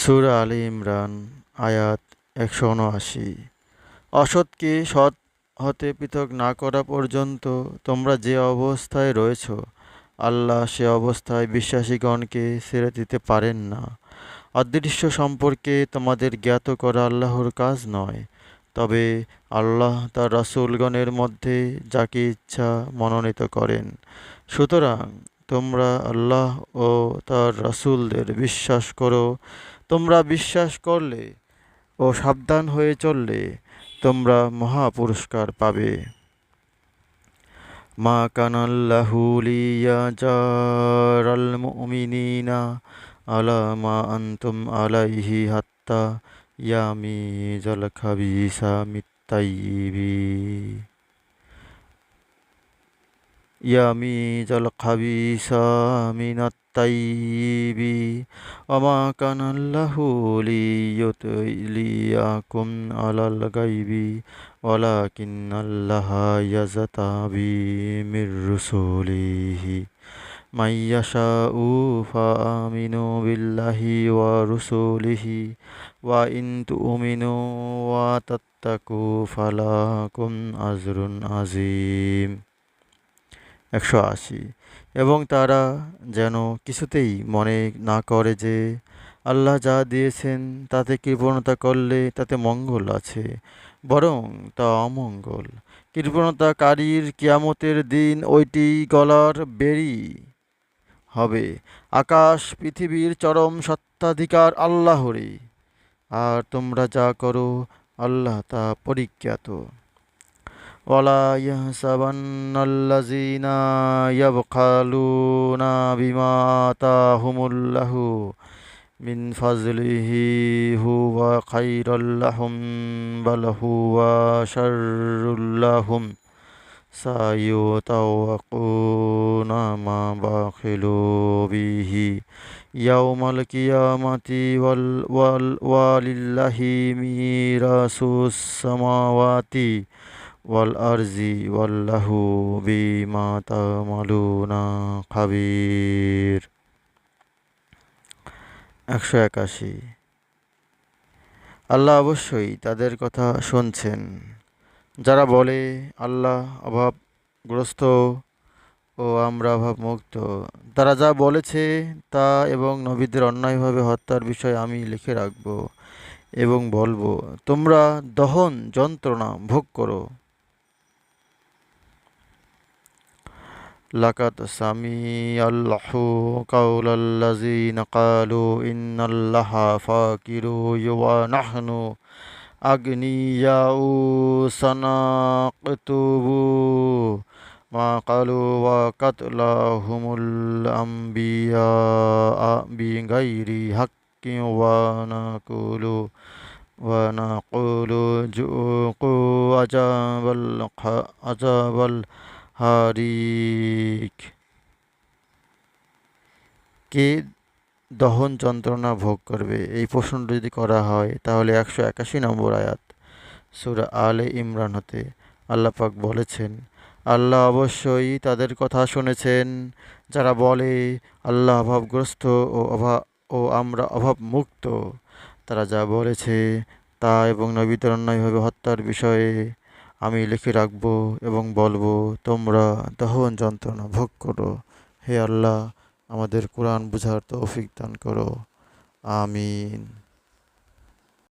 সুরা আলী ইমরান, আয়াত একশো উনআশি। অসৎকে সৎ হতে পৃথক না করা পর্যন্ত তোমরা যে অবস্থায় রয়েছ, আল্লাহ সে অবস্থায় বিশ্বাসীগণকে ছেড়ে দিতে পারেন না। অদৃশ্য সম্পর্কে তোমাদের জ্ঞাত করা আল্লাহর কাজ নয়, তবে আল্লাহ তার রাসূলগণের মধ্যে যাকে ইচ্ছা মনোনীত করেন। সুতরাং তোমরা আল্লাহ ও তার রাসূলদের বিশ্বাস করো তোমরা বিশ্বাস করলে ও সাবধান হয়ে চললে তোমরা মহা পুরস্কার পাবে। মা কানাল্লাহু লিয়াজারাল মুমিনিনা আলা মা আনতুম আলাইহি হাত্তা ইয়ামিজাল খাবিসা মিত্তাইয়িবি ইয়ামিজাল খাবিসা মিনাত তাইয়িবি ওমা কানাল্লাহু লিয়ুতলিয়াকুম আলাল গাইবি ওয়ালাকিন্নাল্লাহা ইয়াজতাবি মির রুসুলিহি মাইয়াশাউ ফাআমিনু বিল্লাহি ওয়া রুসুলিহি ওয়া ইন তুমিনু ওয়া তাত্তাকু ফালাকুম আজরুন আজিম একশো আশি। এবং তারা যেন কিছুতেই মনে না করে যে আল্লাহ যা দিয়েছেন তাতে কৃপণতা করলে তাতে মঙ্গল আছে, বরং তা অমঙ্গল। কৃপণতাকারীর কিয়ামতের দিন ওইটি গলার বেরি হবে। আকাশ, পৃথিবীর চরম সত্ত্বাধিকার আল্লাহরই। আর তোমরা যা করো, আল্লাহ তা পরিজ্ঞাত। ولا يحسبن الذين يبخلون بما آتاهم الله من فضله هو خير لهم بل هو شر لهم سيطوقون ما بخلوا به يوم القيامة ولله ميراث السماوات ওয়াল আরজি ওয়াল্লাহু বিমা খাবির একশো একাশি। আল্লাহ অবশ্যই তাদের কথা শুনছেন। যারা বলে আল্লাহ অভাবগ্রস্ত ও আমরা অভাবমুক্ত, তারা যা বলেছে তা এবং নবীদের অন্যায়ভাবে হত্যার বিষয় আমি লিখে রাখব এবং বলব, তোমরা দহন যন্ত্রণা ভোগ করো। لقد سمع الله قول الذين قالوا إن الله فاكر ونحن أغنياء سنكتب ما قالوا وقتلهم الأنبياء بغير حق ونقول ونقول ذوقوا عذاب عذاب হারিক কে দহন যন্ত্রণা ভোগ করবে? এই প্রশ্নটা যদি করা হয়, তাহলে একশো একাশি নম্বর আয়াত, সুরা আলে ইমরান হতে আল্লাহ পাক বলেছেন, আল্লাহ অবশ্যই তাদের কথা শুনেছেন। যারা বলে, আল্লাহ অভাবগ্রস্ত ও অভাব ও আমরা অভাব মুক্ত তারা যা বলেছে তা এবং নবীদের অন্যায়ভাবে হত্যার বিষয়ে আমি লিখে রাখব এবং বলব, তোমরা দহন যন্ত্রণা ভোগ করো। হে আল্লাহ, আমাদের কোরআন বুঝার তৌফিক দান করো। আমিন।